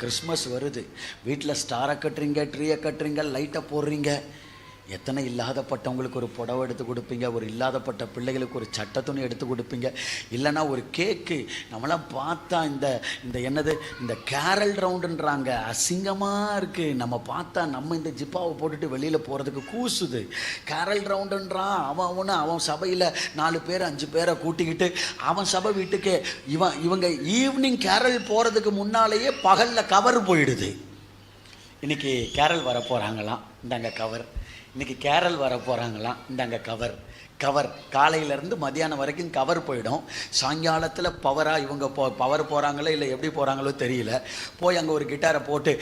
Christmas வருது. வீட்டில் ஸ்டாரை கட்டுறீங்க ட்ரீயை கட்டுறீங்க லைட்டை போடுறீங்க. எத்தனை இல்லாதப்பட்டவங்களுக்கு ஒரு புடவை எடுத்து கொடுப்பீங்க ஒரு இல்லாதப்பட்ட பிள்ளைகளுக்கு ஒரு சட்ட துணி எடுத்து கொடுப்பீங்க? இல்லைன்னா ஒரு கேக்கு நம்மளாம் பார்த்தா இந்த இந்த என்னது இந்த கேரல் ரவுண்டுன்றாங்க அசிங்கமாக இருக்குது நம்ம பார்த்தா நம்ம இந்த ஜிப்பாவை போட்டுட்டு வெளியில் போகிறதுக்கு கூசுது. கேரல் ரவுண்டுன்றான் அவன் அவனு அவன் சபையில் நாலு பேர் அஞ்சு பேரை கூட்டிக்கிட்டு அவன் சபை வீட்டுக்கே இவன் இவங்க ஈவினிங் கேரல் போகிறதுக்கு முன்னாலேயே பகலில் கவர் போயிடுது. இன்றைக்கி கேரல் வர போகிறாங்களாம் இந்தாங்க கவர் இன்றைக்கி கேரல் வர போகிறாங்களாம் இந்தாங்க கவர். கவர். காலையிலேருந்து மதியானம் வரைக்கும் கவர் போயிடும். சாயங்காலத்தில் பவராக இவங்க போ பவர் போகிறாங்களோ இல்லை எப்படி போகிறாங்களோ தெரியல. போய் அங்கே ஒரு கிட்டாரை போட்டு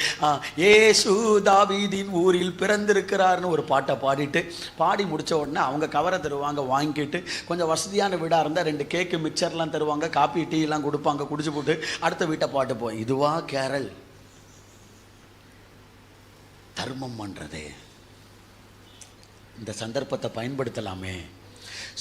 ஏசுதா ஏசு ஊரில் பிறந்திருக்கிறார்னு ஒரு பாட்டை பாடிட்டு பாடி முடிச்ச உடனே அவங்க கவரை தருவாங்க வாங்கிட்டு கொஞ்சம் வசதியான வீடாக இருந்தால் ரெண்டு கேக்கு மிக்சர்லாம் தருவாங்க காப்பி டீ எல்லாம் கொடுப்பாங்க குடிச்சு போட்டு அடுத்த வீட்டை பாட்டு போ. இதுவா கேரல்? தர்மம் பண்ணுறது இந்த சந்தர்ப்பத்தை பயன்படுத்தலாமே.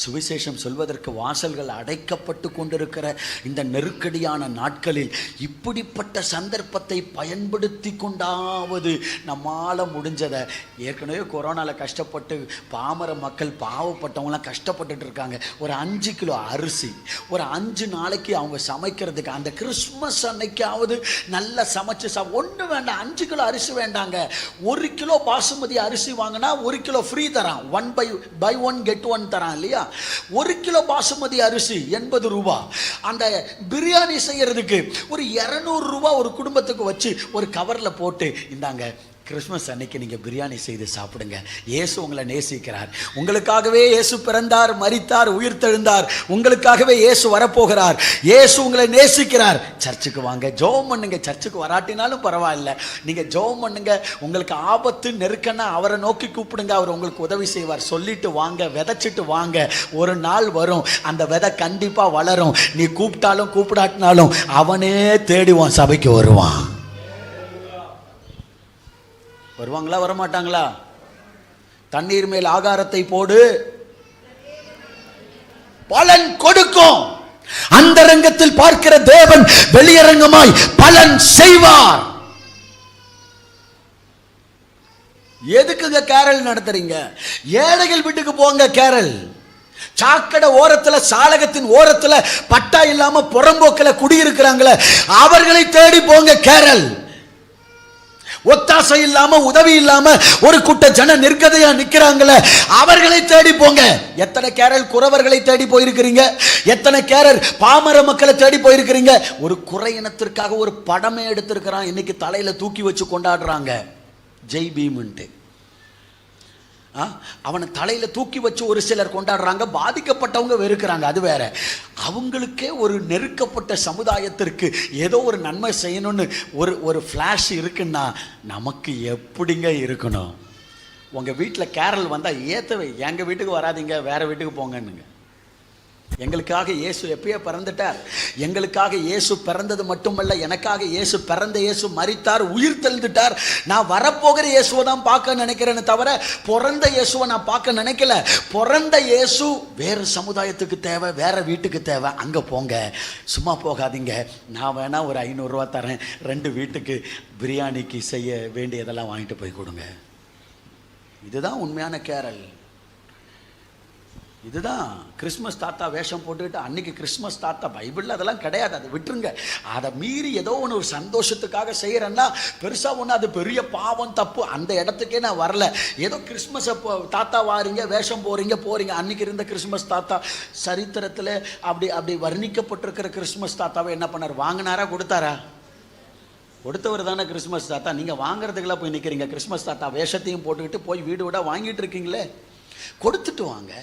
சுவிசேஷம் சொல்வதற்கு வாசல்கள் அடைக்கப்பட்டு கொண்டிருக்கிற இந்த நெருக்கடியான நாட்களில் இப்படிப்பட்ட சந்தர்ப்பத்தை பயன்படுத்தி கொண்டாவது நம்மால் முடிஞ்சதை. ஏற்கனவே கொரோனாவில் கஷ்டப்பட்டு பாமர மக்கள் பாவப்பட்டவங்களாம் கஷ்டப்பட்டுட்டு இருக்காங்க. ஒரு அஞ்சு கிலோ அரிசி ஒரு அஞ்சு நாளைக்கு அவங்க சமைக்கிறதுக்கு அந்த கிறிஸ்மஸ் அன்னைக்காவது நல்லா சமைச்சு சா ஒன்று வேண்டாம் அஞ்சு கிலோ அரிசி வேண்டாங்க. ஒரு கிலோ பாசுமதி அரிசி வாங்கினா ஒரு கிலோ ஃப்ரீ தரான். One buy buy one get one தரான் இல்லையா? ஒரு கிலோ பாசுமதி அரிசி எண்பது ரூபா. அந்த பிரியாணி செய்யறதுக்கு ஒரு இரநூறு ரூபா ஒரு குடும்பத்துக்கு வச்சு ஒரு கவரில் போட்டு இந்தாங்க கிறிஸ்மஸ் அன்னைக்கு நீங்கள் பிரியாணி செய்து சாப்பிடுங்க. இயேசு உங்களை நேசிக்கிறார். உங்களுக்காகவே இயேசு பிறந்தார் மறித்தார் உயிர் தெழுந்தார் உங்களுக்காகவே இயேசு வரப்போகிறார். இயேசு உங்களை நேசிக்கிறார். சர்ச்சுக்கு வாங்க. ஜோம் பண்ணுங்க. சர்ச்சுக்கு வராட்டினாலும் பரவாயில்ல. நீங்கள் ஜோம் பண்ணுங்க. உங்களுக்கு ஆபத்து நெருக்கன்னா அவரை நோக்கி கூப்பிடுங்க. அவர் உங்களுக்கு உதவி செய்வார். சொல்லிட்டு வாங்க. விதைச்சிட்டு வாங்க. ஒரு நாள் வரும். அந்த விதை கண்டிப்பாக வளரும். நீ கூப்பிட்டாலும் கூப்பிடாட்டினாலும் அவனே தேடிவான் சபைக்கு வருவான். வருவாங்களா வரமாட்டாங்களா? தண்ணீர் மேல் ஆகாரத்தை போடு. பலன் கொடுக்கும். அந்த ரங்கத்தில் பார்க்கிற தேவன் வெளியரங்கமாய் பலன் செய்வார். எதுக்குங்க கேரல் நடத்துறீங்க? ஏழைகள் வீட்டுக்கு போங்க கேரல். சாக்கடை ஓரத்துல சாலகத்தின் ஓரத்துல பட்டா இல்லாம புறம்போக்கில் குடியிருக்கிறாங்களே அவர்களை தேடி போங்க கேரல். ஒத்தாசை இல்லாம உதவி இல்லாம ஒரு கூட்ட ஜன நிர்கதையா நிக்கிறாங்களே அவர்களை தேடி போங்க. எத்தனை கேரல் குறவர்களை தேடி போயிருக்கிறீங்க? எத்தனை கேரல் பாமர மக்களை தேடி போயிருக்கிறீங்க? ஒரு குறை இனத்திற்காக ஒரு படமே எடுத்திருக்கிறான். இன்னைக்கு தலையில தூக்கி வச்சு கொண்டாடுறாங்க. ஜெய் பீம்ன்ட்டு. ஆ, அவனை தலையில தூக்கி வச்சு ஒரு சிலர் கொண்டாடுறாங்க. பாதிக்கப்பட்டவங்க வெறுக்கிறாங்க. அது வேற. அவங்களுக்கே ஒரு நெருக்கப்பட்ட சமுதாயத்திற்கு ஏதோ ஒரு நன்மை செய்யணும்னு ஒரு ஒரு ஃப்ளாஷ் இருக்குன்னா நமக்கு எப்படிங்க இருக்கணும்? உங்கள் வீட்டில் கேரல் வந்தால் ஏற்றவை எங்கள் வீட்டுக்கு வராதீங்க வேறு வீட்டுக்கு போங்கன்னுங்க. எங்களுக்காக இயேசு எப்பயோ பிறந்துட்டார். எங்களுக்காக இயேசு பிறந்தது மட்டுமல்ல எனக்காக இயேசு பிறந்த இயேசு மறித்தார் உயிர் தெழுந்துட்டார். நான் வரப்போகிற இயேசுவை தான் பார்க்க நினைக்கிறேன்னு தவிர பிறந்த இயேசுவை நான் பார்க்க நினைக்கல. பிறந்த இயேசு வேறு சமுதாயத்துக்கு தேவை வேறு வீட்டுக்கு தேவை. அங்கே போங்க. சும்மா போகாதீங்க. நான் வேணால் ஒரு ஐநூறுரூவா தரேன். ரெண்டு வீட்டுக்கு பிரியாணிக்கு செய்ய வேண்டியதெல்லாம் வாங்கிட்டு போய் கொடுங்க. இதுதான் உண்மையான கேரல் இதுதான் கிறிஸ்மஸ் தாத்தா வேஷம் போட்டுக்கிட்டு அன்னைக்கு கிறிஸ்மஸ் தாத்தா பைபிளில் அதெல்லாம் கிடையாது. அதை விட்டுருங்க. அதை மீறி ஏதோ ஒன்று ஒரு சந்தோஷத்துக்காக செய்கிறேன்னா பெருசாக ஒன்று அது பெரிய பாவம் தப்பு அந்த இடத்துக்கே நான் வரல. ஏதோ கிறிஸ்மஸை போ- தாத்தா வாரீங்க வேஷம் போகிறீங்க போகிறீங்க அன்னைக்கு இருந்த கிறிஸ்மஸ் தாத்தா சரித்திரத்தில் அப்படி அப்படி வர்ணிக்கப்பட்டிருக்கிற கிறிஸ்மஸ் தாத்தாவை என்ன பண்ணார்? வாங்கினாரா கொடுத்தாரா? கொடுத்தவர் தானே கிறிஸ்மஸ் தாத்தா. நீங்கள் வாங்குறதுக்கெல்லாம் போய் நிற்கிறீங்க கிறிஸ்மஸ் தாத்தா வேஷத்தையும் போட்டுக்கிட்டு போய் வீடு விட வாங்கிட்டு இருக்கீங்களே. கொடுத்துட்டு வாங்க.